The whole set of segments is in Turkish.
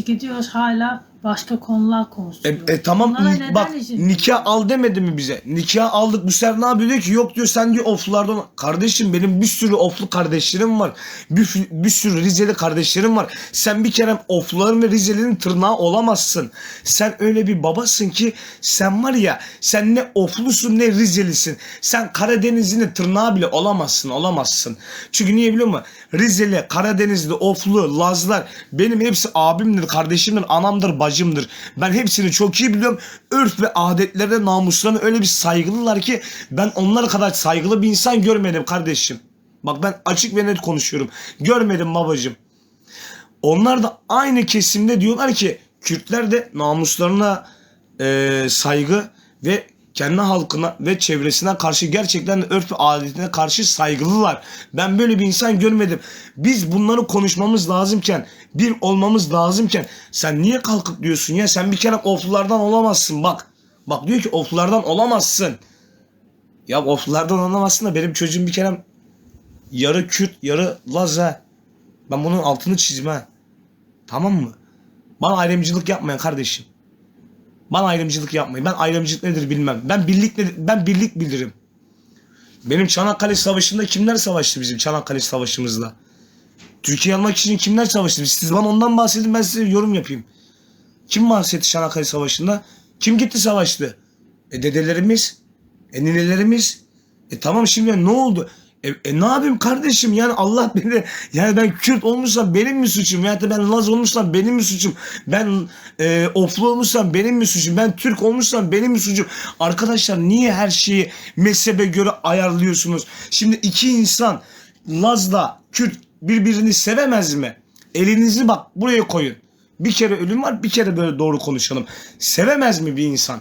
gidiyoruz hala başka konular E, konuşuyoruz. e tamam Bunlara neden bak nikah al demedi mi bize? Nikah aldık bu sefer ne yapıyor diyor ki yok diyor sen diyor oflulardan kardeşim benim bir sürü oflu kardeşlerim var. Bir, bir sürü Rizeli kardeşlerim var. Sen bir kere ofluların ve Rizeli'nin tırnağı olamazsın. Sen öyle bir babasın ki sen var ya sen ne oflusun ne Rizelisin. Sen Karadeniz'in tırnağı bile olamazsın olamazsın. Çünkü niye biliyor musun? Rizeli, Karadenizli, Oflu, Lazlar benim hepsi abimdir, kardeşimdir, anamdır, bacımdır. Ben hepsini çok iyi biliyorum. Örf ve adetlerine, namuslarına öyle bir saygılılar ki ben onlar kadar saygılı bir insan görmedim kardeşim. Bak ben açık ve net konuşuyorum. Görmedim babacım. Onlar da aynı kesimde diyorlar ki Kürtler de namuslarına e, saygı ve kendi halkına ve çevresine karşı gerçekten örf adetine karşı saygılılar. Ben böyle bir insan görmedim. Biz bunları konuşmamız lazımken, bir olmamız lazımken sen niye kalkıp diyorsun ya sen bir kere oflulardan olamazsın bak. Bak diyor ki oflulardan olamazsın. Ya oflulardan olamazsın da benim çocuğum bir kere yarı Kürt yarı Laz ha. Ben bunun altını çizme. Tamam mı? Bana ayrımcılık yapmayın kardeşim. Bana ayrımcılık yapmayın. Ben ayrımcılık nedir bilmem. Ben birlik nedir? Ben birlik bilirim. Benim Çanakkale Savaşı'nda kimler savaştı bizim Çanakkale Savaşı'mızda? Türkiye almak için kimler savaştı? Siz bana ondan bahsedin ben size yorum yapayım. Kim bahsetti Çanakkale Savaşı'nda? Kim gitti savaştı? E dedelerimiz, e ninelerimiz. E tamam şimdi ne oldu? E, e ne yapayım kardeşim yani Allah beni yani ben Kürt olmuşsam benim mi suçum? Ya da ben Laz olmuşsam benim mi suçum? Ben e, Oflu olmuşsam benim mi suçum? Ben Türk olmuşsam benim mi suçum? Arkadaşlar niye her şeyi mezhebe göre ayarlıyorsunuz? Şimdi iki insan Laz'la Kürt birbirini sevemez mi? Elinizi bak buraya koyun. Bir kere ölüm var bir kere böyle doğru konuşalım. Sevemez mi bir insan?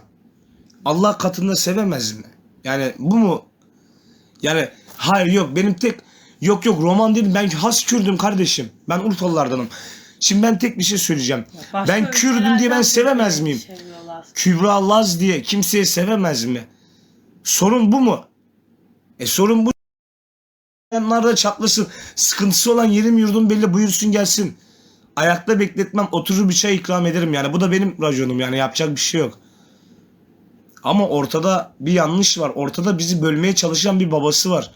Allah katında sevemez mi? Yani bu mu? Yani hayır yok benim tek yok yok roman değil ben has Kürdüm kardeşim. Ben Urfalılardanım. Şimdi ben tek bir şey söyleyeceğim. Başka ben Kürdüm diye ben sevemez birbirini miyim? Kübra Laz diye kimseye sevemez mi? Sorun bu mu? E sorun bu. Yanlar da çatlasın. Sıkıntısı olan yerim yurdum belli buyursun gelsin. Ayakta bekletmem oturur bir çay ikram ederim yani. Bu da benim raconum yani yapacak bir şey yok. Ama ortada bir yanlış var. Ortada bizi bölmeye çalışan bir babası var.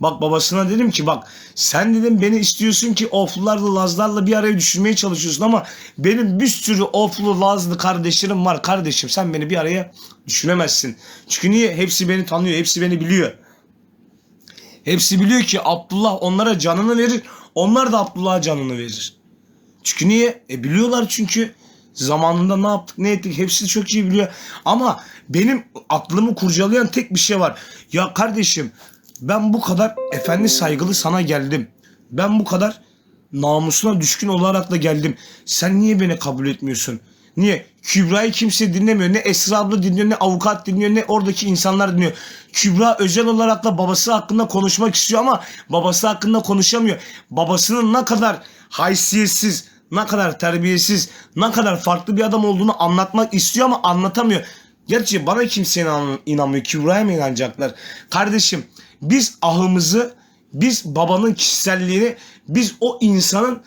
Bak babasına dedim ki bak sen dedim beni istiyorsun ki oflularla lazlarla bir araya düşürmeye çalışıyorsun ama benim bir sürü oflu lazlı kardeşlerim var kardeşim sen beni bir araya düşüremezsin. Çünkü niye? Hepsi beni tanıyor hepsi beni biliyor. Hepsi biliyor ki Abdullah onlara canını verir onlar da Abdullah'a canını verir. Çünkü niye? E biliyorlar çünkü zamanında ne yaptık ne ettik hepsi çok iyi biliyor. Ama benim aklımı kurcalayan tek bir şey var. Ya kardeşim ben bu kadar efendi saygılı sana geldim. Ben bu kadar namusuna düşkün olarak da geldim. Sen niye beni kabul etmiyorsun? Niye? Kübra'yı kimse dinlemiyor. Ne Esra abla dinliyor, ne avukat dinliyor, ne oradaki insanlar dinliyor. Kübra özel olarak da babası hakkında konuşmak istiyor ama babası hakkında konuşamıyor. Babasının ne kadar haysiyetsiz, ne kadar terbiyesiz, ne kadar farklı bir adam olduğunu anlatmak istiyor ama anlatamıyor. Gerçi bana kimse inan- inanmıyor. Kübra'ya mı inanacaklar? Kardeşim biz ahımızı, biz babanın kişiselliğini, biz o insanın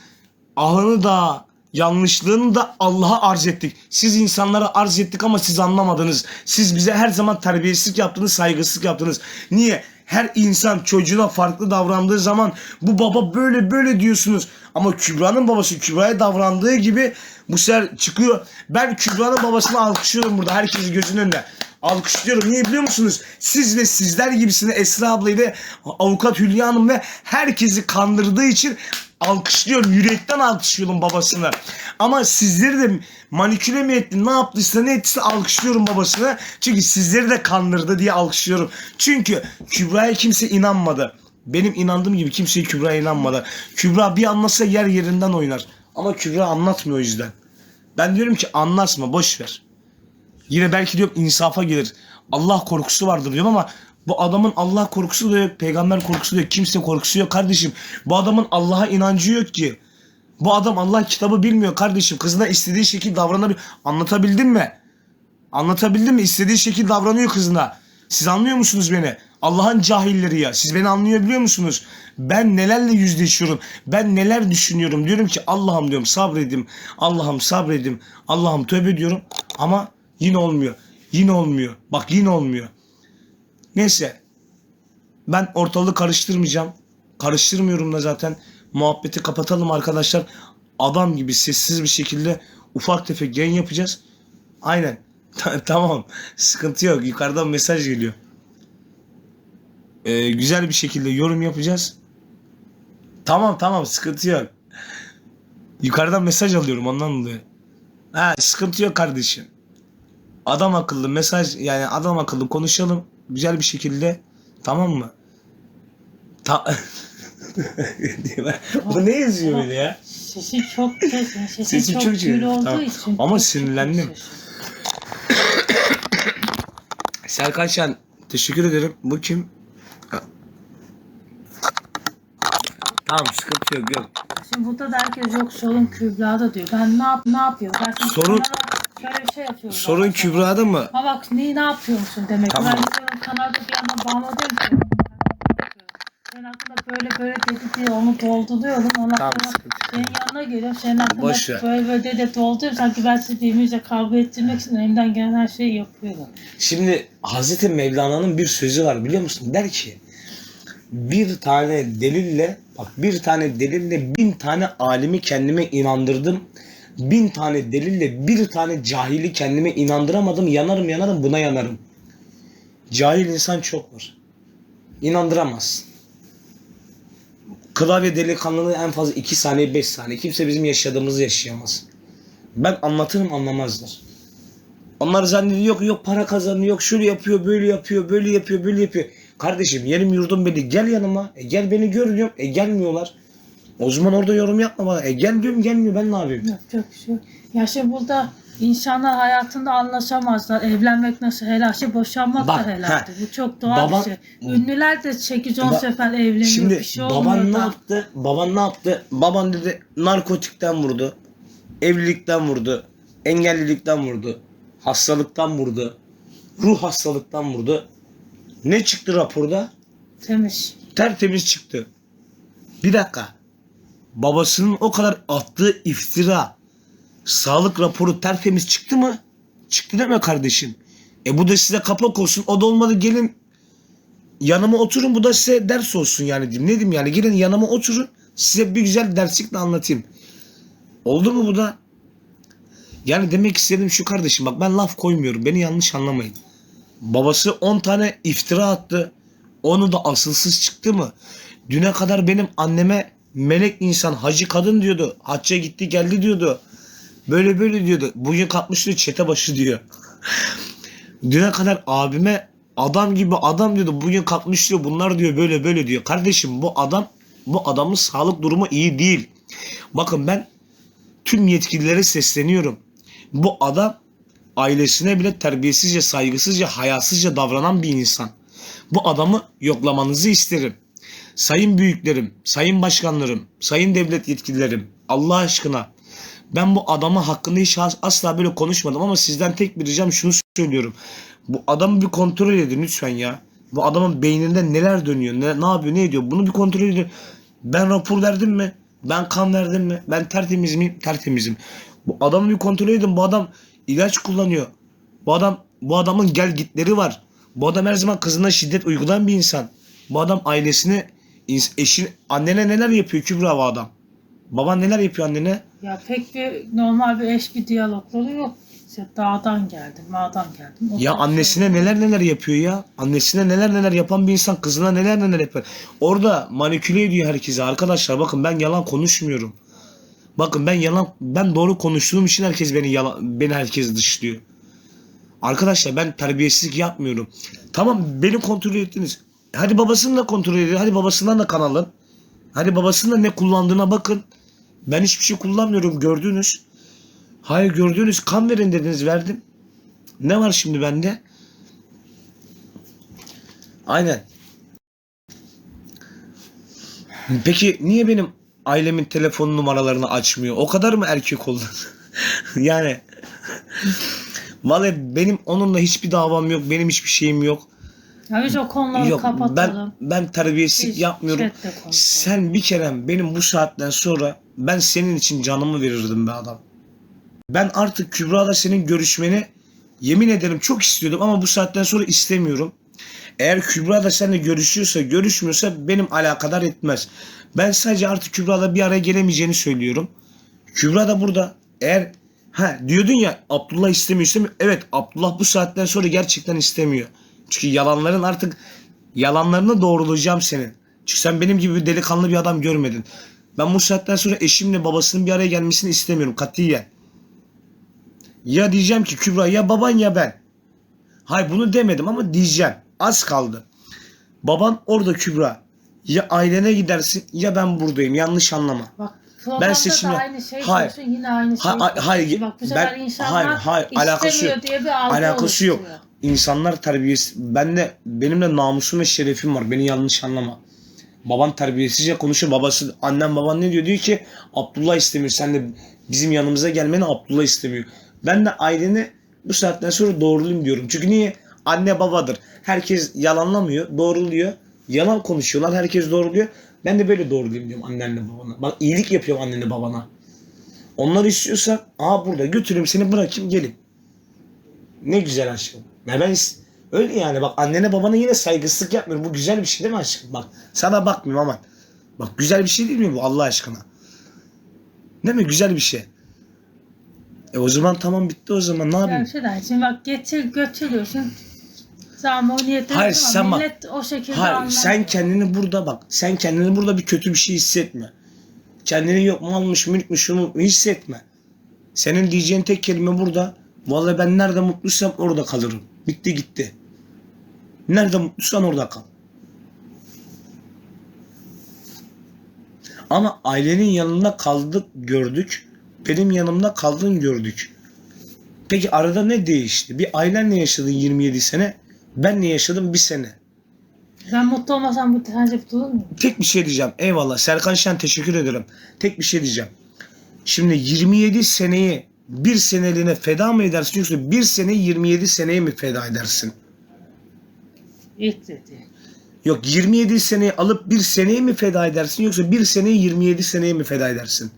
ahını da yanlışlığını da Allah'a arz ettik. Siz insanlara arz ettik ama siz anlamadınız. Siz bize her zaman terbiyesizlik yaptınız, saygısızlık yaptınız. Niye? Her insan çocuğuna farklı davrandığı zaman bu baba böyle böyle diyorsunuz. Ama Kübra'nın babası Kübra'ya davrandığı gibi bu sefer çıkıyor. Ben Kübra'nın babasını alkışlıyorum burada herkesin gözünün önünde. Alkışlıyorum. Niye biliyor musunuz? Siz ve sizler gibisini Esra ablayı ve avukat Hülya Hanım ve herkesi kandırdığı için alkışlıyorum. Yürekten alkışlıyorum babasını. Ama sizleri de maniküle mi etti ne yaptıysa ne ettiyse alkışlıyorum babasını. Çünkü sizleri de kandırdı diye alkışlıyorum. Çünkü Kübra'ya kimse inanmadı. Benim inandığım gibi kimse Kübra'ya inanmadı. Kübra bir anlasa yer yerinden oynar. Ama Kübra anlatmıyor o yüzden. Ben diyorum ki anlatma boş ver. Yine belki diyorum insafa gelir. Allah korkusu vardır diyorum ama bu adamın Allah korkusu da yok, peygamber korkusu da yok, kimse korkusu yok kardeşim. Bu adamın Allah'a inancı yok ki. Bu adam Allah kitabı bilmiyor kardeşim. Kızına istediği şekilde davranabilir. Anlatabildim mi? Anlatabildim mi? İstediği şekilde davranıyor kızına. Siz anlıyor musunuz beni? Allah'ın cahilleri ya. Siz beni anlayabiliyor musunuz? Ben nelerle yüzleşiyorum. Ben neler düşünüyorum. Diyorum ki Allah'ım diyorum sabredim. Allah'ım sabredim. Allah'ım tövbe diyorum. Ama yine olmuyor. Yine olmuyor. Bak yine olmuyor. Neyse. Ben ortalığı karıştırmayacağım. Karıştırmıyorum da zaten. Muhabbeti kapatalım arkadaşlar. Adam gibi sessiz bir şekilde ufak tefek yayın yapacağız. Aynen. tamam. Sıkıntı yok. Yukarıdan mesaj geliyor. Ee, güzel bir şekilde yorum yapacağız. Tamam tamam sıkıntı yok. Yukarıdan mesaj alıyorum ondan dolayı. Ha sıkıntı yok kardeşim. Adam akıllı mesaj yani adam akıllı konuşalım güzel bir şekilde tamam mı? Ta Bu ne yazıyor böyle ya? Sesi çok kesin. Sesi, Sesi çok, çok iyi. olduğu Tamam. için. Ama sinirlendim. Serkan Şen teşekkür ederim. Bu kim? Tamam sıkıntı yok yok. Şimdi burada da herkes yok sorun Kübra'da diyor. Ben ne yap ne yapıyorum? Ben Sorun- şöyle bir şey. Sorun. Kübra'da mı? Ha bak ne, ne yapıyormuşsun demek. Tamam. Ben diyorum kanalda bir yandan bağladım ki. Senin hakkında böyle böyle dedi diye onu dolduruyorum. Ondan Tamam, sonra sıkıntı yok. senin yanına geliyorum. Senin hakkında Boş ver. böyle böyle dedi dolduruyorum. Sanki ben sizi birbirimizle kavga ettirmek için elimden gelen her şeyi yapıyorum. Şimdi Hazreti Mevlana'nın bir sözü var biliyor musun? Der ki bir tane delille bak bir tane delille bin tane alimi kendime inandırdım. Bin tane delille bir tane cahili kendime inandıramadım. Yanarım yanarım buna yanarım. Cahil insan çok var. İnandıramaz. Klavye delikanlılığı en fazla 2 saniye 5 saniye. Kimse bizim yaşadığımızı yaşayamaz. Ben anlatırım anlamazlar. Onlar zannediyor yok yok para kazanıyor yok şöyle yapıyor böyle yapıyor böyle yapıyor böyle yapıyor. Kardeşim yerim yurdum belli gel yanıma e gel beni gör diyorum e gelmiyorlar. O zaman orada yorum yapma bana e gel diyorum gelmiyor ben ne yapayım? Yapacak bir şey yok. Ya şimdi burada insanlar hayatında anlaşamazlar. Evlenmek nasıl helal şey, boşanmak Bak, da helaldir. Bu çok doğal Baban- bir şey. Ünlüler de 8-10 Ba- sefer evleniyor. Şimdi bir şey baban ne da. yaptı? Baban ne yaptı? Baban dedi narkotikten vurdu. Evlilikten vurdu. Engellilikten vurdu. Hastalıktan vurdu. Ruh hastalıktan vurdu. Ne çıktı raporda? Temiz. tertemiz çıktı. Bir dakika. Babasının o kadar attığı iftira, sağlık raporu tertemiz çıktı mı? Çıktı mi kardeşim? E bu da size kapak olsun. O da olmadı gelin yanıma oturun. Bu da size ders olsun yani diyeyim. Ne diyeyim yani gelin yanıma oturun. Size bir güzel derslikle anlatayım. Oldu mu bu da? Yani demek istediğim şu kardeşim bak ben laf koymuyorum. Beni yanlış anlamayın. Babası 10 tane iftira attı. Onu da asılsız çıktı mı? Düne kadar benim anneme melek insan hacı kadın diyordu. Hacca gitti geldi diyordu. Böyle böyle diyordu. Bugün kalkmış diyor çete başı diyor. Düne kadar abime adam gibi adam diyordu. Bugün kalkmış diyor bunlar diyor böyle böyle diyor. Kardeşim bu adam bu adamın sağlık durumu iyi değil. Bakın ben tüm yetkililere sesleniyorum. Bu adam ailesine bile terbiyesizce, saygısızca, hayasızca davranan bir insan. Bu adamı yoklamanızı isterim. Sayın büyüklerim, sayın başkanlarım, sayın devlet yetkililerim, Allah aşkına ben bu adamı hakkında hiç as- asla böyle konuşmadım ama sizden tek bir ricam şunu söylüyorum. Bu adamı bir kontrol edin lütfen ya. Bu adamın beyninde neler dönüyor, ne, ne yapıyor, ne ediyor bunu bir kontrol edin. Ben rapor verdim mi? Ben kan verdim mi? Ben tertemiz miyim? Tertemizim. Bu adamı bir kontrol edin. Bu adam ilaç kullanıyor. Bu adam bu adamın gel gitleri var. Bu adam her zaman kızına şiddet uygulayan bir insan. Bu adam ailesine, eşin, annene neler yapıyor Kübra bu adam. Baban neler yapıyor annene? Ya pek bir normal bir eş bir diyalogları yok. İşte dağdan geldim, mağdan geldim. O Ya annesine neler neler yapıyor ya. Annesine neler neler yapan bir insan kızına neler neler yapar. Orada manipüle ediyor herkese. Arkadaşlar bakın ben yalan konuşmuyorum. Bakın ben yalan ben doğru konuştuğum için herkes beni yalan beni herkes dışlıyor. Arkadaşlar ben terbiyesizlik yapmıyorum. Tamam beni kontrol ettiniz. Hadi babasını da kontrol edin. Hadi babasından da kan alın. Hadi babasının da ne kullandığına bakın. Ben hiçbir şey kullanmıyorum gördünüz. Hayır gördünüz kan verin dediniz verdim. Ne var şimdi bende? Aynen. Peki niye benim ailemin telefon numaralarını açmıyor? O kadar mı erkek oldun? yani Vallahi benim onunla hiçbir davam yok. Benim hiçbir şeyim yok. Ya biz o konuları Yok kapatalım. ben ben terbiyesizlik Biz yapmıyorum. Sen bir kere benim bu saatten sonra ben senin için canımı verirdim be adam. Ben artık Kübra'da senin görüşmeni yemin ederim çok istiyordum ama bu saatten sonra istemiyorum. Eğer Kübra da seninle görüşüyorsa, görüşmüyorsa benim alakadar etmez. Ben sadece artık Kübra'da bir araya gelemeyeceğini söylüyorum. Kübra da burada. Eğer ha diyordun ya Abdullah istemiyor istemiyor. Evet Abdullah bu saatten sonra gerçekten istemiyor. Çünkü yalanların artık yalanlarını doğrulayacağım senin. Çünkü sen benim gibi bir delikanlı bir adam görmedin. Ben bu saatten sonra eşimle babasının bir araya gelmesini istemiyorum katiyen. Ya diyeceğim ki Kübra ya baban ya ben. Hayır bunu demedim ama diyeceğim. Az kaldı. Baban orada Kübra. Ya ailene gidersin ya ben buradayım. Yanlış anlama. Bak programda seçimle- da aynı şey Hayır. diyorsun, yine aynı şey. Ha- ha- hayır, diyorsun. Bak bu sefer ben- insanlar hayır, hayır, alakası yok. diye bir algı Alakası yok. oluşturuyor. İnsanlar terbiyesiz. Ben de benim de namusum ve şerefim var. Beni yanlış anlama. Baban terbiyesizce konuşuyor. Babası, annem baban ne diyor? Diyor ki Abdullah istemiyor. Sen de bizim yanımıza gelmeni Abdullah istemiyor. Ben de aileni bu saatten sonra doğrulayayım diyorum. Çünkü niye? Anne babadır. Herkes yalanlamıyor. Doğruluyor. Yalan konuşuyorlar. Herkes doğruluyor. Ben de böyle doğrulayayım diyorum annenle babana. Bak iyilik yapıyorum annenle babana. Onlar istiyorsa aa burada götüreyim seni bırakayım gelin. Ne güzel aşkım. Ya ben öyle yani bak annene babana yine saygısızlık yapmıyorum. Bu güzel bir şey değil mi aşkım? Bak sana bakmıyorum aman. Bak güzel bir şey değil mi bu Allah aşkına? Değil mi? Güzel bir şey. E o zaman tamam bitti o zaman ne yapayım? Yani şuradan şimdi bak getir götürüyorsun. Zaman o Hayır, ama sen bak- millet o şekilde Hayır anlamıyor. sen kendini burada bak. Sen kendini burada bir kötü bir şey hissetme. Kendini yok malmış mülkmüş şunu hissetme. Senin diyeceğin tek kelime burada. Vallahi ben nerede mutluysam orada kalırım. Bitti gitti. Nerede mutluysan orada kal. Ama ailenin yanında kaldık gördük. Benim yanımda kaldın gördük. Peki arada ne değişti? Bir ailenle yaşadın 27 sene. Ben ne yaşadım bir sene. Ben mutlu olmasam bu sence durur mu? Tek bir şey diyeceğim. Eyvallah. Serkan Şen teşekkür ederim. Tek bir şey diyeceğim. Şimdi 27 seneyi bir seneliğine feda mı edersin yoksa bir sene 27 seneye mi feda edersin? İlk dedi. Yok 27 seneyi alıp bir seneye mi feda edersin yoksa bir seneyi 27 seneye mi feda edersin?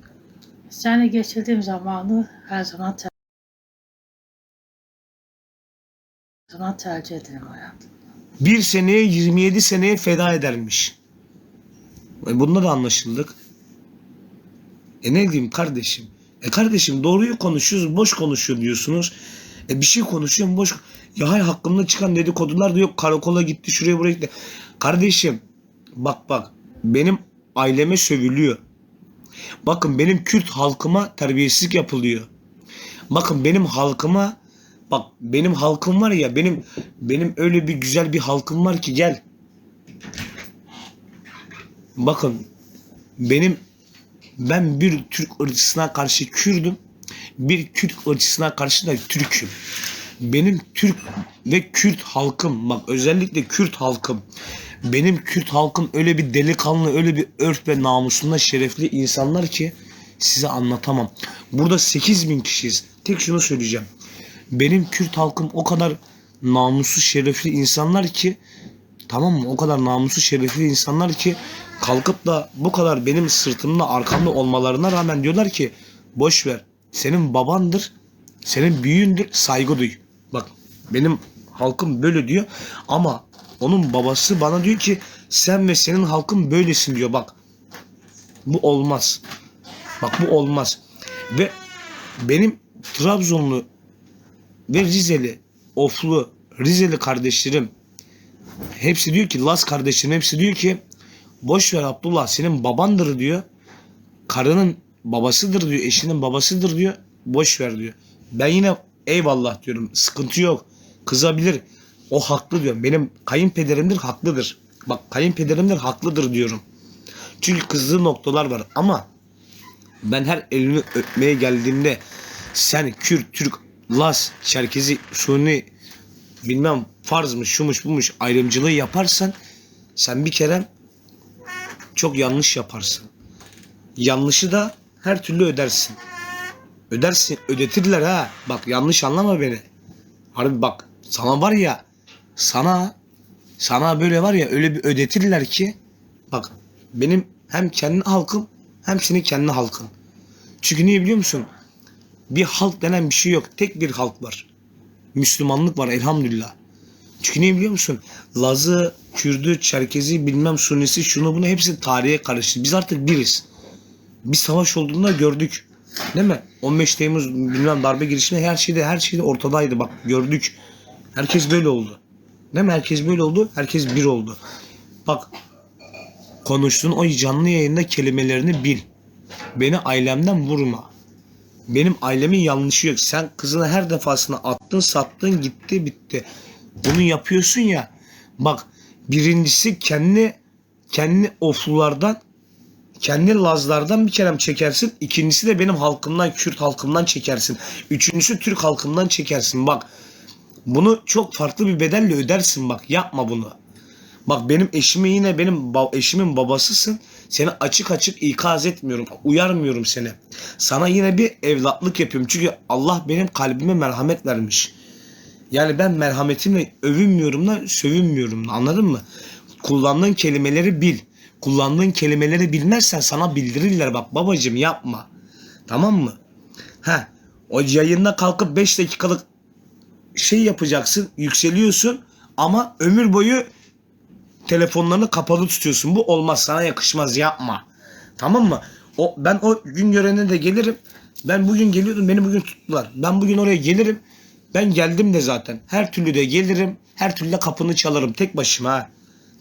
Seninle geçirdiğim zamanı her zaman zaman tercih ederim hayatım. Bir seneye 27 seneye feda edermiş. E bunda da anlaşıldık. E ne diyeyim kardeşim? E kardeşim doğruyu konuşuyoruz, boş konuşuyor diyorsunuz. E bir şey konuşuyorum boş. Ya hayır hakkımda çıkan dedikodular da yok. Karakola gitti, şuraya buraya gitti. Kardeşim bak bak benim aileme sövülüyor. Bakın benim Kürt halkıma terbiyesizlik yapılıyor. Bakın benim halkıma bak benim halkım var ya benim benim öyle bir güzel bir halkım var ki gel. Bakın benim ben bir Türk ırkçısına karşı Kürdüm. Bir Kürt ırkçısına karşı da Türk'üm. Benim Türk ve Kürt halkım bak özellikle Kürt halkım benim Kürt halkım öyle bir delikanlı öyle bir örf ve namusunda şerefli insanlar ki size anlatamam. Burada 8 bin kişiyiz. Tek şunu söyleyeceğim. Benim Kürt halkım o kadar namuslu şerefli insanlar ki tamam mı? O kadar namuslu şerefli insanlar ki kalkıp da bu kadar benim sırtımda arkamda olmalarına rağmen diyorlar ki boş ver. Senin babandır. Senin büyüğündür. Saygı duy. Bak benim halkım böyle diyor ama onun babası bana diyor ki sen ve senin halkın böylesin diyor bak. Bu olmaz. Bak bu olmaz. Ve benim Trabzonlu ve Rizeli, Oflu, Rizeli kardeşlerim hepsi diyor ki Las kardeşlerim hepsi diyor ki boş ver Abdullah senin babandır diyor. Karının babasıdır diyor, eşinin babasıdır diyor. Boş ver diyor. Ben yine eyvallah diyorum. Sıkıntı yok. Kızabilir. O haklı diyorum. Benim kayınpederimdir haklıdır. Bak kayınpederimdir haklıdır diyorum. Çünkü kızdığı noktalar var ama ben her elini öpmeye geldiğimde sen Kürt, Türk, Las, Çerkezi, Suni bilmem farzmış, şumuş, bumuş ayrımcılığı yaparsan sen bir kere çok yanlış yaparsın. Yanlışı da her türlü ödersin. Ödersin, ödetirler ha. Bak yanlış anlama beni. Harbi bak sana var ya sana Sana böyle var ya öyle bir ödetirler ki bak benim hem kendi halkım hem senin kendi halkın. Çünkü niye biliyor musun? Bir halk denen bir şey yok. Tek bir halk var. Müslümanlık var elhamdülillah. Çünkü niye biliyor musun? Lazı, Kürdü, Çerkezi, bilmem Sunnisi, şunu bunu hepsi tarihe karıştı. Biz artık biriz. Bir savaş olduğunda gördük. Değil mi? 15 Temmuz bilmem darbe girişimi her şeyde her şeyde ortadaydı bak gördük. Herkes böyle oldu. Değil mi? Herkes böyle oldu. Herkes bir oldu. Bak konuştuğun o canlı yayında kelimelerini bil. Beni ailemden vurma. Benim ailemin yanlışı yok. Sen kızını her defasında attın, sattın, gitti, bitti. Bunu yapıyorsun ya. Bak birincisi kendi kendi oflulardan kendi lazlardan bir kerem çekersin. İkincisi de benim halkımdan, Kürt halkımdan çekersin. Üçüncüsü Türk halkımdan çekersin. Bak bunu çok farklı bir bedelle ödersin bak. Yapma bunu. Bak benim eşimi yine benim ba- eşimin babasısın. Seni açık açık ikaz etmiyorum. Uyarmıyorum seni. Sana yine bir evlatlık yapıyorum. Çünkü Allah benim kalbime merhamet vermiş. Yani ben merhametimle övünmüyorum da sövünmüyorum da anladın mı? Kullandığın kelimeleri bil. Kullandığın kelimeleri bilmezsen sana bildirirler bak babacım yapma. Tamam mı? Ha, o yayında kalkıp 5 dakikalık şey yapacaksın, yükseliyorsun ama ömür boyu telefonlarını kapalı tutuyorsun. Bu olmaz, sana yakışmaz, yapma. Tamam mı? O ben o gün görene de gelirim. Ben bugün geliyordum, beni bugün tuttular. Ben bugün oraya gelirim. Ben geldim de zaten. Her türlü de gelirim. Her türlü de kapını çalarım tek başıma.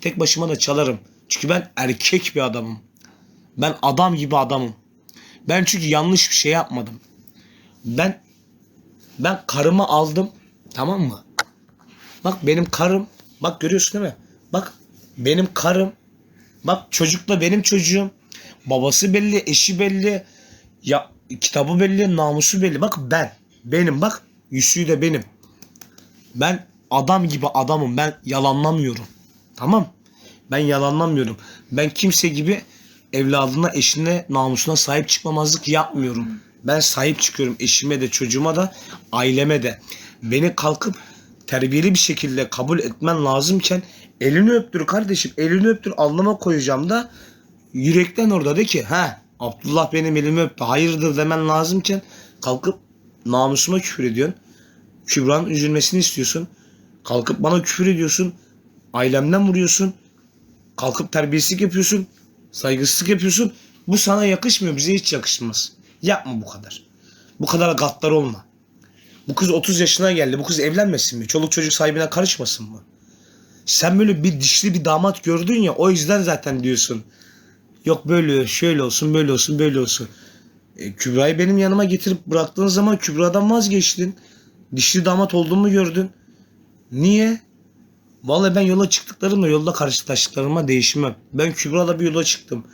Tek başıma da çalarım. Çünkü ben erkek bir adamım. Ben adam gibi adamım. Ben çünkü yanlış bir şey yapmadım. Ben ben karımı aldım. Tamam mı? Bak benim karım. Bak görüyorsun değil mi? Bak benim karım. Bak çocuk da benim çocuğum. Babası belli, eşi belli. Ya kitabı belli, namusu belli. Bak ben. Benim bak. Yüzüğü de benim. Ben adam gibi adamım. Ben yalanlamıyorum. Tamam. Ben yalanlamıyorum. Ben kimse gibi evladına, eşine, namusuna sahip çıkmamazlık yapmıyorum. Ben sahip çıkıyorum eşime de, çocuğuma da, aileme de. Beni kalkıp terbiyeli bir şekilde kabul etmen lazımken elini öptür kardeşim. Elini öptür alnıma koyacağım da yürekten orada de ki ha Abdullah benim elimi öptü. Hayırdır demen lazımken kalkıp namusuma küfür ediyorsun. Kübra'nın üzülmesini istiyorsun. Kalkıp bana küfür ediyorsun. Ailemden vuruyorsun. Kalkıp terbiyesizlik yapıyorsun. Saygısızlık yapıyorsun. Bu sana yakışmıyor. Bize hiç yakışmaz. Yapma bu kadar. Bu kadar gaddar olma. Bu kız 30 yaşına geldi. Bu kız evlenmesin mi? Çoluk çocuk sahibine karışmasın mı? Sen böyle bir dişli bir damat gördün ya o yüzden zaten diyorsun. Yok böyle şöyle olsun böyle olsun böyle olsun. E, Kübra'yı benim yanıma getirip bıraktığın zaman Kübra'dan vazgeçtin. Dişli damat olduğumu gördün. Niye? Vallahi ben yola çıktıklarımla yolda karşılaştıklarıma değişmem. Ben Kübra'la bir yola çıktım.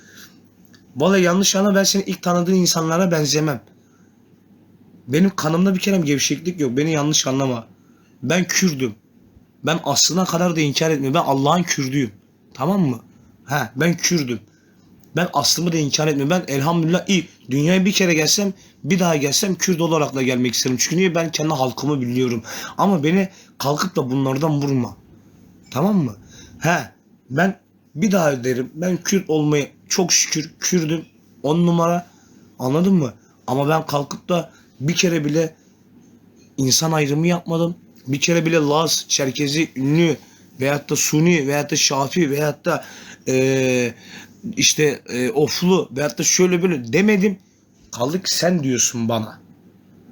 Vallahi yanlış anla ben senin ilk tanıdığın insanlara benzemem. Benim kanımda bir kere gevşeklik yok. Beni yanlış anlama. Ben Kürdüm. Ben aslına kadar da inkar etmiyorum. Ben Allah'ın Kürdüyüm. Tamam mı? He, ben Kürdüm. Ben aslımı da inkar etmiyorum. Ben elhamdülillah iyi. Dünyaya bir kere gelsem, bir daha gelsem Kürt olarak da gelmek isterim. Çünkü niye ben kendi halkımı biliyorum. Ama beni kalkıp da bunlardan vurma. Tamam mı? He, ben bir daha derim. Ben Kürt olmayı çok şükür Kürdüm. On numara. Anladın mı? Ama ben kalkıp da bir kere bile insan ayrımı yapmadım. Bir kere bile Laz, Çerkezi, Ünlü veyahut da Suni veyahut da Şafi veyahut da eee, işte eee, Oflu veyahut da şöyle böyle demedim. Kaldı ki sen diyorsun bana.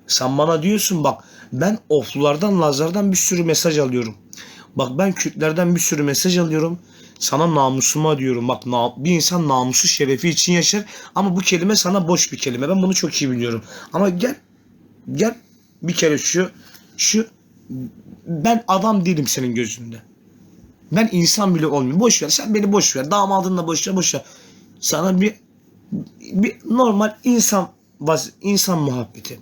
Sen bana diyorsun bak ben Oflulardan, Lazlardan bir sürü mesaj alıyorum. Bak ben Kürtlerden bir sürü mesaj alıyorum. Sana namusuma diyorum. Bak bir insan namusu şerefi için yaşar. Ama bu kelime sana boş bir kelime. Ben bunu çok iyi biliyorum. Ama gel gel bir kere şu şu ben adam değilim senin gözünde. Ben insan bile olmuyorum. Boş ver. Sen beni boş ver. Damadınla boş ver. Boş ver. Sana bir bir normal insan insan muhabbeti.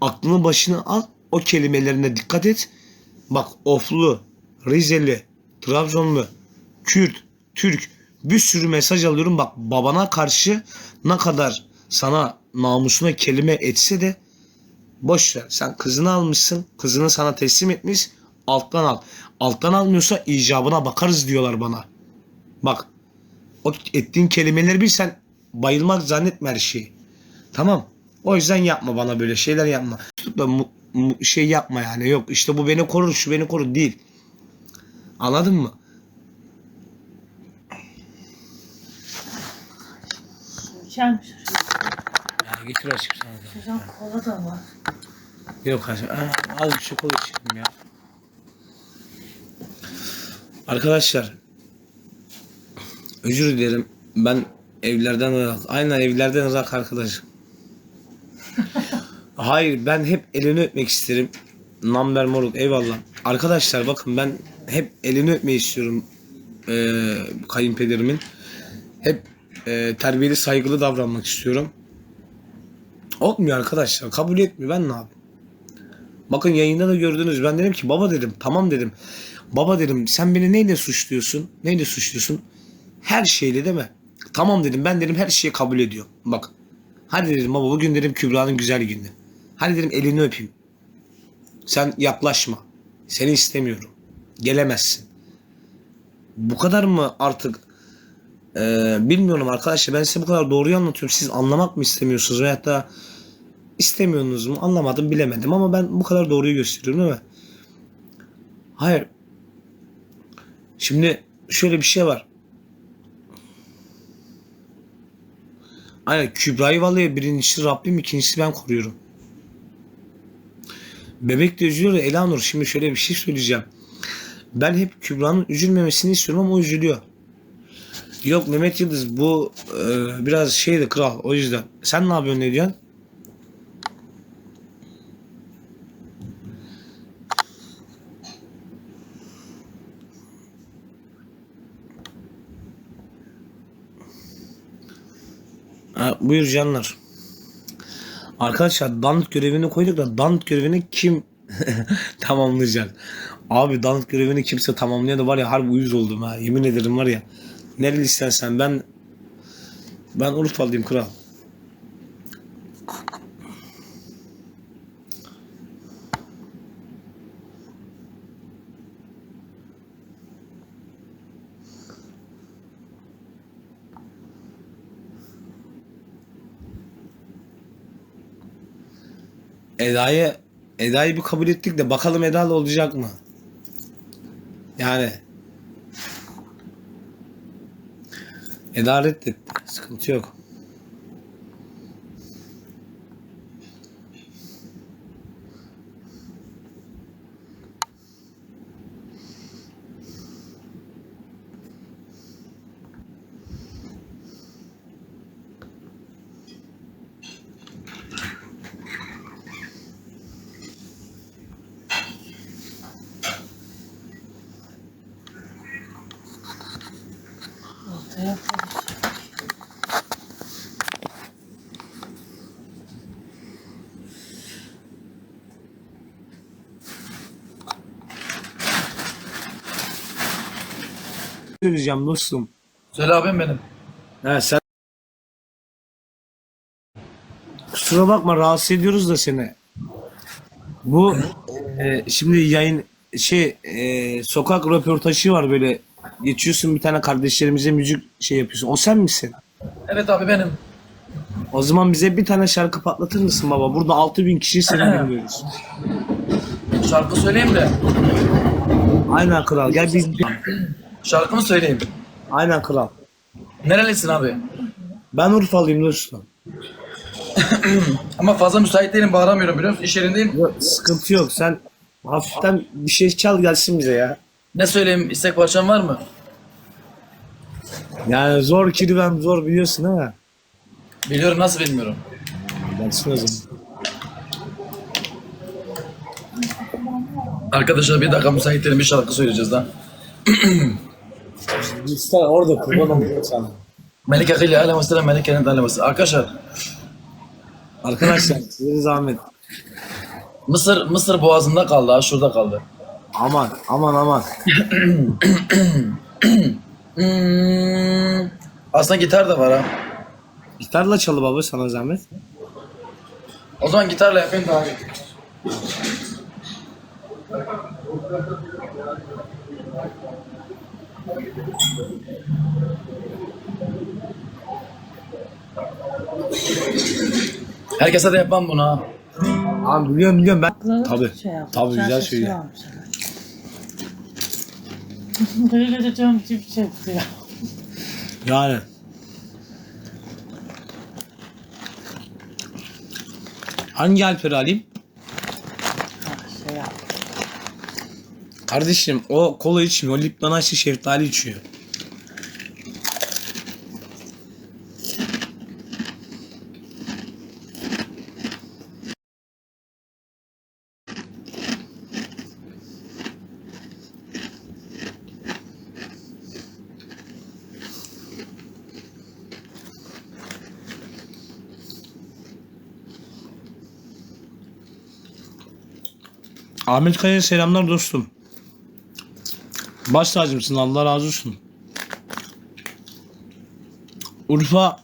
Aklını başına al. O kelimelerine dikkat et. Bak Oflu, Rizeli, Trabzonlu, Kürt, Türk bir sürü mesaj alıyorum. Bak babana karşı ne kadar sana namusuna kelime etse de boş ver. Sen kızını almışsın. Kızını sana teslim etmiş. alttan al. Alttan almıyorsa icabına bakarız diyorlar bana. Bak o ettiğin kelimeleri bilsen bayılmak zannetme her şeyi. Tamam. O yüzden yapma bana böyle şeyler yapma. Tutup da şey yapma yani. Yok işte bu beni korur şu beni korur değil. Anladın mı? Ya getir açık sana da. Hocam kola da var. Yok hacı. Aa, Az bir çikolata içelim ya. Arkadaşlar özür dilerim. Ben evlerden ırak. Aynen evlerden ırak arkadaşım. Hayır ben hep elini öpmek isterim. Namber moruk eyvallah. Arkadaşlar bakın ben hep elini öpmeyi istiyorum. Ee, kayınpederimin. Hep e, terbiyeli saygılı davranmak istiyorum. Olmuyor arkadaşlar. Kabul etmiyor. Ben ne yapayım? Bakın yayında da gördünüz. Ben dedim ki baba dedim. Tamam dedim. Baba dedim sen beni neyle suçluyorsun? Neyle suçluyorsun? Her şeyle mi? Tamam dedim. Ben dedim her şeyi kabul ediyorum. Bak. Hadi dedim baba bugün dedim Kübra'nın güzel günü. Hadi dedim elini öpeyim. Sen yaklaşma. Seni istemiyorum. Gelemezsin. Bu kadar mı artık ee, bilmiyorum arkadaşlar ben size bu kadar doğruyu anlatıyorum. Siz anlamak mı istemiyorsunuz veyahut da istemiyorsunuz mu anlamadım bilemedim ama ben bu kadar doğruyu gösteriyorum değil mi? Hayır. Şimdi şöyle bir şey var. Aynen Kübra'yı vallahi birincisi Rabbim ikincisi ben koruyorum. Bebek de üzülüyor Elanur şimdi şöyle bir şey söyleyeceğim. Ben hep Kübra'nın üzülmemesini istiyorum ama o üzülüyor. Yok Mehmet Yıldız bu e, biraz şeydi kral o yüzden. Sen ne yapıyorsun ne diyorsun? Ha, buyur canlar. Arkadaşlar dant görevini koyduk da dant görevini kim tamamlayacak? Abi dant görevini kimse tamamlayan da var ya harbi uyuz oldum ha. Yemin ederim var ya. Nereli istersen ben ben Urfalıyım kral. Eda'yı Eda'yı bir kabul ettik de bakalım Eda'lı olacak mı? Yani Eda reddetti. Sıkıntı yok. Söyleyeceğim dostum. Abim benim. He sen Kusura bakma rahatsız ediyoruz da seni. Bu e, şimdi yayın şey e, sokak röportajı var böyle geçiyorsun bir tane kardeşlerimize müzik şey yapıyorsun. O sen misin? Evet abi benim. O zaman bize bir tane şarkı patlatır mısın baba? Burada 6000 kişi seni dinliyoruz. Şarkı söyleyeyim de. Aynen kral. Gel biz Şarkımı söyleyeyim. aynen kral. Nerelisin abi? Ben Urfalıyım dostum. Ama fazla müsait değilim bağıramıyorum biliyor musun? İş yerindeyim. Yok, sıkıntı yok. Sen hafiften bir şey çal gelsin bize ya. Ne söyleyeyim istek parçam var mı? Yani zor kirvem zor biliyorsun ha. Biliyorum nasıl bilmiyorum. Gelsin o zaman. Arkadaşlar bir dakika müsait değilim bir şarkı söyleyeceğiz lan. Lütfen orada kurban sana. Melike Hülya Alem Selam Melike'nin tanıması. Arkadaşlar Arkadaşlar size zahmet. Mısır Mısır boğazında kaldı ha şurada kaldı. Aman aman aman. Hmm, aslında gitar da var ha. Gitarla çalı baba sana zahmet. O zaman gitarla yapayım daha iyi. Herkese de yapmam bunu ha. Abi biliyorum biliyorum ben. Tabii. Şey Tabii güzel almış hemen. Böyle de canım tip çekti ya. Yani. Hangi Alper'i alayım? Ha, şey yap. Kardeşim o kola içmiyor. O Lipton Ice şeftali içiyor. Ahmet Kaya'ya selamlar dostum. Baş tacımsın Allah razı olsun. Urfa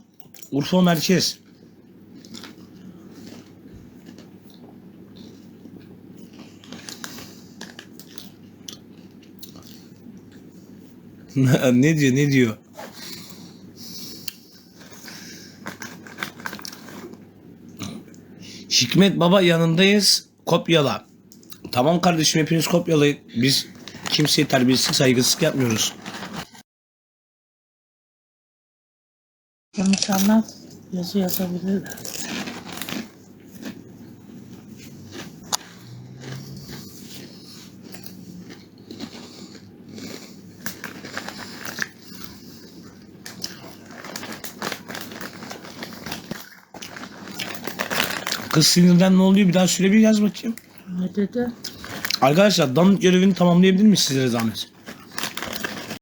Urfa merkez. ne diyor ne diyor? Hikmet baba yanındayız. Kopyala. Tamam kardeşim hepiniz kopyalayın. Biz kimseye terbiyesizlik saygısızlık yapmıyoruz. Yanlış anlat. Yazı yazabilirler. Kız sinirden ne oluyor bir daha söyle bir yaz bakayım. Ne dedi? Arkadaşlar danıt görevini tamamlayabilir miyiz sizlere zahmet?